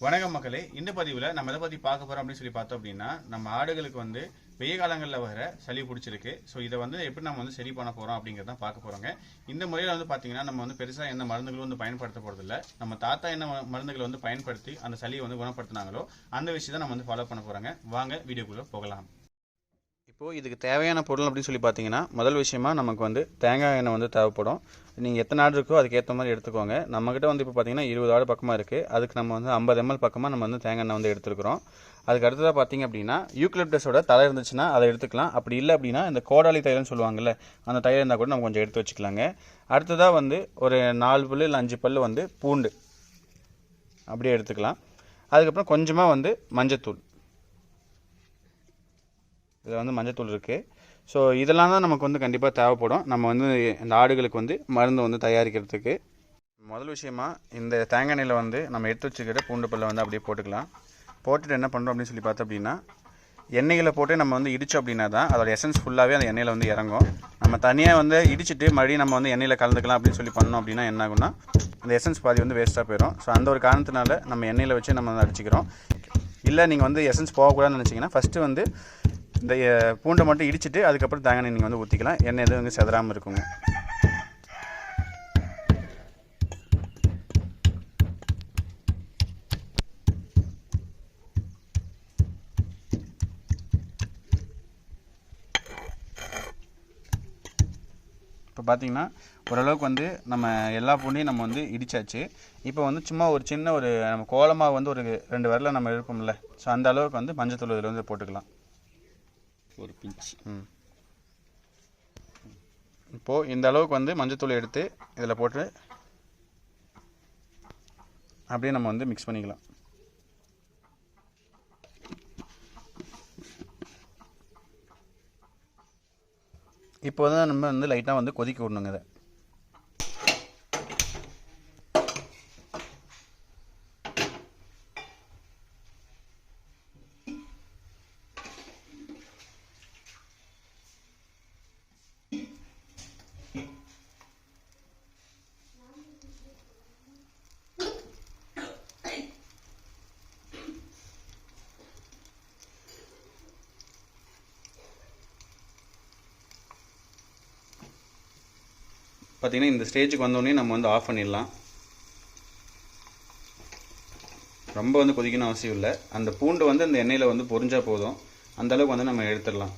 வணக்கம் மக்களே. இந்த பதிவில் நம்ம எதை பற்றி பார்க்க போகிறோம் அப்படின்னு சொல்லி பார்த்தோம் அப்படின்னா நம்ம ஆடுகளுக்கு வந்து வெய்ய காலங்களில் வர சளி பிடிச்சிருக்கு. ஸோ இதை வந்து எப்படி நம்ம வந்து சரி பண்ண போகிறோம் அப்படிங்கிறத பார்க்க போகிறோங்க இந்த முறையில் வந்து பார்த்தீங்கன்னா நம்ம வந்து பெருசாக எந்த மருந்துகளும் வந்து பயன்படுத்த போகிறதில்ல நம்ம தாத்தா என்ன ம- மருந்துகளை வந்து பயன்படுத்தி அந்த சளியை வந்து குணப்படுத்தினாங்களோ அந்த விஷயத்தை நம்ம வந்து ஃபாலோ பண்ண போகிறாங்க வாங்க வீடியோக்குள்ளே போகலாம். இப்போது இதுக்கு தேவையான பொருள் அப்படின்னு சொல்லி பார்த்தீங்கன்னா முதல் விஷயமா நமக்கு வந்து தேங்காய் எண்ணெய் வந்து தேவைப்படும். நீங்கள் எத்தனை ஆடு இருக்கோ அதுக்கேற்ற மாதிரி எடுத்துக்கோங்க. நம்மக்கிட்ட வந்து இப்போ பார்த்தீங்கன்னா இருபது ஆடு பக்கமாக இருக்குது அதுக்கு நம்ம வந்து ஐம்பது எம்எல் பக்கமாக நம்ம வந்து தேங்காய் எண்ணெய் வந்து எடுத்துருக்கிறோம். அதுக்கு அடுத்ததாக பார்த்தீங்க அப்படின்னா யூக்லிப்டஸோட தலை இருந்துச்சுன்னா அதை எடுத்துக்கலாம். அப்படி இல்லை அப்படின்னா இந்த கோடாலி தைலம்னு சொல்லுவாங்கல்ல அந்த தைலம் இருந்தால் கூட நம்ம கொஞ்சம் எடுத்து வச்சுக்கலாங்க. அடுத்ததாக வந்து ஒரு நாலு பல் இல்லை அஞ்சு பல் வந்து பூண்டு. அப்படியே எடுத்துக்கலாம். அதுக்கப்புறம் கொஞ்சமாக வந்து மஞ்சத்தூள். இதில் வந்து மஞ்சத்தூள் இருக்குது ஸோ இதெல்லாம் தான் நமக்கு வந்து கண்டிப்பாக தேவைப்படும். நம்ம வந்து இந்த ஆடுகளுக்கு வந்து மருந்து வந்து தயாரிக்கிறதுக்கு. முதல் விஷயமா இந்த தேங்காய் எண்ணெயில் வந்து நம்ம எடுத்து வச்சுக்கிற பூண்டு பல்லை வந்து அப்படியே போட்டுக்கலாம். போட்டுட்டு என்ன பண்ணுறோம் அப்படின்னு சொல்லி பார்த்தோம் அப்படின்னா எண்ணெயில் போட்டு நம்ம வந்து இடித்தோம் அப்படின்னா தான் அதோட எசன்ஸ் ஃபுல்லாகவே அந்த எண்ணெயில் வந்து இறங்கும். நம்ம தனியாக வந்து இடிச்சிட்டு மறுபடியும் நம்ம வந்து எண்ணெயில் கலந்துக்கலாம் அப்படின்னு சொல்லி பண்ணோம் அப்படின்னா என்ன ஆகும்னா அந்த எசன்ஸ் பாதி வந்து வேஸ்ட்டாக போயிடும் ஸோ அந்த ஒரு காரணத்தினால நம்ம எண்ணெயில் வச்சு நம்ம வந்து அடிச்சிக்கிறோம். இல்லை நீங்கள் வந்து எசன்ஸ் போகக்கூடாதுன்னு நினச்சிங்கன்னா ஃபஸ்ட்டு வந்து இந்த பூண்டை மட்டும் இடிச்சிட்டு அதுக்கப்புறம் தேங்காய் நீங்கள் வந்து ஊற்றிக்கலாம் எண்ணெய் எதுவும் வந்து செதறாமல் இருக்குங்க. இப்போ பார்த்தீங்கன்னா ஓரளவுக்கு வந்து நம்ம எல்லா பூண்டையும் நம்ம வந்து இடிச்சாச்சு. இப்போ வந்து சும்மா ஒரு சின்ன ஒரு நம்ம கோலமாக வந்து ஒரு ரெண்டு வரல நம்ம இருப்போம்ல ஸோ அந்த அளவுக்கு வந்து மஞ்சத்தூள் இதில் வந்து போட்டுக்கலாம். ஒரு பிஞ்ச். ம். இப்போது இந்த அளவுக்கு வந்து மஞ்சத்தூள் எடுத்து இதில் போட்டு அப்படியே நம்ம வந்து மிக்ஸ் பண்ணிக்கலாம். இப்போ தான் நம்ம வந்து லைட்டாக வந்து கொதிக்க விடணுங்க இதை. பார்த்திங்கன்னா இந்த ஸ்டேஜுக்கு வந்தோடனே நம்ம வந்து ஆஃப் பண்ணிடலாம். ரொம்ப வந்து கொதிக்கணும் அவசியம் இல்லை. அந்த பூண்டு வந்து அந்த எண்ணெயில் வந்து பொறிஞ்சால் போதும். அந்தளவுக்கு வந்து நம்ம எடுத்துடலாம்.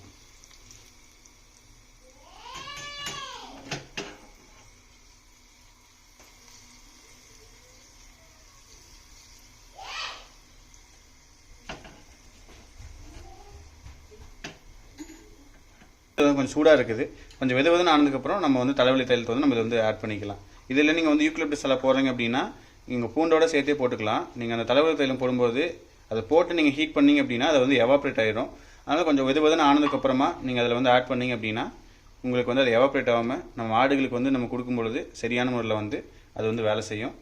வந்து கொஞ்சம் சூடாக இருக்குது கொஞ்சம் வெது வெதுன்னு ஆனதுக்கப்புறம் நம்ம வந்து தலைவலி தைலத்தை வந்து நம்ம இதை வந்து ஆட் பண்ணிக்கலாம் இதில் நீங்கள் வந்து யூக்லிப்டஸ் எல்லாம் போடுறீங்க அப்படின்னா நீங்கள் பூண்டோட சேர்த்தே போட்டுக்கலாம் நீங்கள் அந்த தலைவலி தைலம் போடும்போது அதை போட்டு நீங்கள் ஹீட் பண்ணீங்க அப்படின்னா அது வந்து எவாப்ரேட் ஆகிடும் அதனால் கொஞ்சம் வெது வெதுன்னு ஆனதுக்கப்புறமா நீங்கள் அதில் வந்து ஆட் பண்ணீங்க அப்படின்னா உங்களுக்கு வந்து அது எவாப்ரேட் ஆகாமல் நம்ம ஆடுகளுக்கு வந்து நம்ம கொடுக்கும் பொழுது சரியான முறையில் வந்து அது வந்து வேலை செய்யும்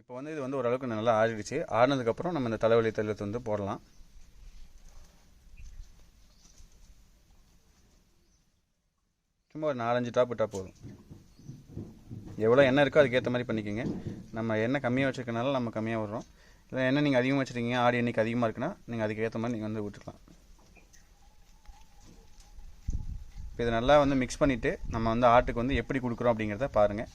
இப்போ வந்து இது வந்து ஓரளவுக்கு நல்லா ஆடிடுச்சு ஆடினதுக்கப்புறம் நம்ம இந்த தலைவலி தைலத்தை வந்து போடலாம் சும்மா ஒரு நாலஞ்சு டாப் விட்டால் போதும். எவ்வளோ எண்ணெய் இருக்கோ அதுக்கேற்ற மாதிரி பண்ணிக்கோங்க. நம்ம எண்ணெய் கம்மியாக வச்சுருக்கனால நம்ம கம்மியாக விடுறோம். இல்லை எண்ணெய் நீங்கள் அதிகமாக வச்சுருக்கீங்க ஆடி எண்ணெய்க்கு அதிகமாக இருக்குன்னா நீங்கள் அதுக்கேற்ற மாதிரி நீங்கள் வந்து விட்டுக்கலாம். இப்போ இதை நல்லா வந்து மிக்ஸ் பண்ணிவிட்டு நம்ம வந்து ஆட்டுக்கு வந்து எப்படி கொடுக்குறோம் அப்படிங்கிறத பாருங்கள்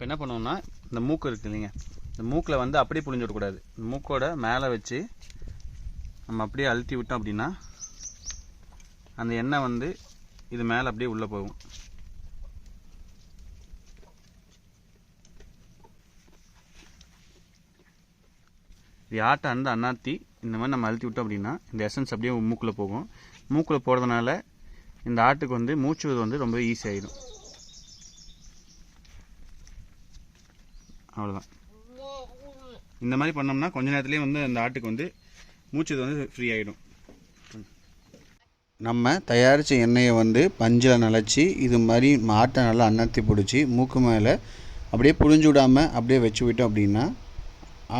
இப்போ என்ன பண்ணுவோம்னா இந்த மூக்கு இருக்கு இல்லைங்க இந்த மூக்கில் வந்து அப்படியே புழிஞ்சு விடக்கூடாது. மூக்கோட மேலே வச்சு நம்ம அப்படியே அழுத்தி விட்டோம் அப்படின்னா அந்த எண்ணெய் வந்து இது மேலே அப்படியே உள்ளே போகும். இது ஆட்டை அந்த அண்ணாத்தி இந்த மாதிரி நம்ம அழுத்தி விட்டோம் அப்படின்னா இந்த எசன்ஸ் அப்படியே மூக்கில் போகும். மூக்கில் போகிறதுனால இந்த ஆட்டுக்கு வந்து மூச்சு வந்து ரொம்ப ஈஸி ஆகிடும் அவ்வளோதான் இந்த மாதிரி பண்ணோம்னா கொஞ்ச நேரத்துலேயே வந்து அந்த ஆட்டுக்கு வந்து மூச்சு வந்து ஃப்ரீ ஆகிடும் நம்ம தயாரித்த எண்ணெயை வந்து பஞ்சில் நனைச்சி இது மாதிரி மாட்டை நல்லா அன்னத்தி பிடிச்சி மூக்கு மேலே அப்படியே புழிஞ்சு விடாமல் அப்படியே வச்சு விட்டோம் அப்படின்னா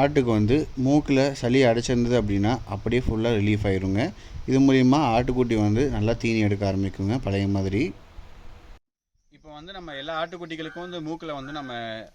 ஆட்டுக்கு வந்து மூக்கில் சளி அடைச்சிருந்தது அப்படின்னா அப்படியே ஃபுல்லாக ரிலீஃப் ஆயிருங்க. இது மூலிமா ஆட்டுக்குட்டி வந்து நல்லா தீனி எடுக்க ஆரம்பிக்குங்க பழைய மாதிரி. வந்து நம்ம எல்லா ஆட்டுக்குட்டிகளுக்கும் வந்து மூக்கில் வந்து நம்ம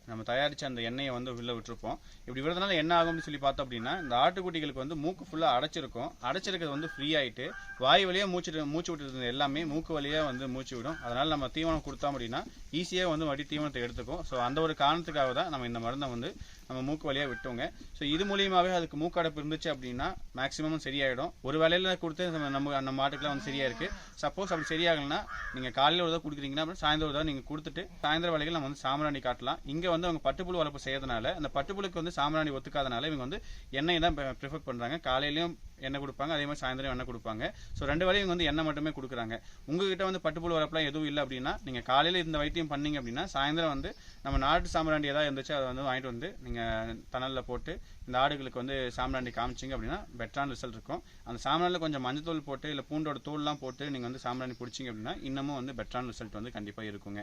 நம்ம தயாரித்த அந்த எண்ணெயை வந்து உள்ள விட்டுருப்போம். இப்படி விடுறதுனால என்ன ஆகும்னு சொல்லி பார்த்தோம் அப்படின்னா இந்த ஆட்டுக்குட்டிகளுக்கு வந்து மூக்கு ஃபுல்லாக அடைச்சிருக்கும். அடைச்சிருக்கிறது வந்து ஃப்ரீ ஆயிட்டு வாய் வழியாக மூச்சு மூச்சு விட்டுருந்தது எல்லாமே மூக்கு வழியாக வந்து மூச்சு விடும். அதனால் நம்ம தீவனம் கொடுத்தோம் அப்படின்னா ஈஸியாக வந்து மறுபடியும் தீவனத்தை எடுத்துக்கும். ஸோ அந்த ஒரு காரணத்துக்காக தான் நம்ம இந்த மருந்தை வந்து நம்ம மூக்கு வழியாக விட்டோங்க. ஸோ இது மூலியமாகவே அதுக்கு மூக்கடைப்பு இருந்துச்சு அப்படின்னா மேக்ஸிமம் சரியாயிடும். ஒரு வேலையில் கொடுத்து நம்ம நம்ம நம்ம மாட்டுக்குலாம் வந்து சரியாக இருக்குது சப்போஸ் அப்படி சரியாகலைன்னா நீங்கள் காலையில் ஒரு தான் கொடுக்குறீங்கன்னா அப்புறம் சாயந்தரம் ஒரு நீங்கள் கொடுத்துட்டு சாயந்தர வேலைகள் நம்ம வந்து சாம்பிராணி காட்டலாம். இங்கே வந்து அவங்க பட்டுப்புழு வளர்ப்பு செய்யறதுனால அந்த பட்டுப்புழுக்கு வந்து சாம்பிராணி ஒத்துக்காதனால இவங்க வந்து எண்ணெய் தான் ப்ரிஃபர் பண்ணுறாங்க காலையிலையும் எண்ணெய் கொடுப்பாங்க அதே மாதிரி சாயந்தரம் எண்ணெய் கொடுப்பாங்க. ஸோ ரெண்டு வேலையும் வந்து எண்ணெய் மட்டுமே கொடுக்குறாங்க. உங்ககிட்ட வந்து பட்டுப்புழு வரப்பெல்லாம் எதுவும் இல்லை அப்படின்னா நீங்கள் காலையில் இந்த வைத்தியம் பண்ணீங்க அப்படின்னா சாயந்தரம் வந்து நம்ம நாட்டு சாம்பிராண்டி ஏதாவது இருந்துச்சு அதை வந்து வாங்கிட்டு வந்து நீங்கள் தணலில் போட்டு இந்த ஆடுகளுக்கு வந்து சாம்பிராண்டி காமிச்சிங்க அப்படின்னா பெட்டரான ரிசல்ட் இருக்கும். அந்த சாம்பிராண்டில் கொஞ்சம் மஞ்சத்தூள் போட்டு இல்லை பூண்டோட தூள்லாம் போட்டு நீங்கள் வந்து சாம்பிராணி பிடிச்சிங்க அப்படின்னா இன்னமும் வந்து பெட்டரான ரிசல்ட் வந்து கண்டிப்பாக இருக்குங்க.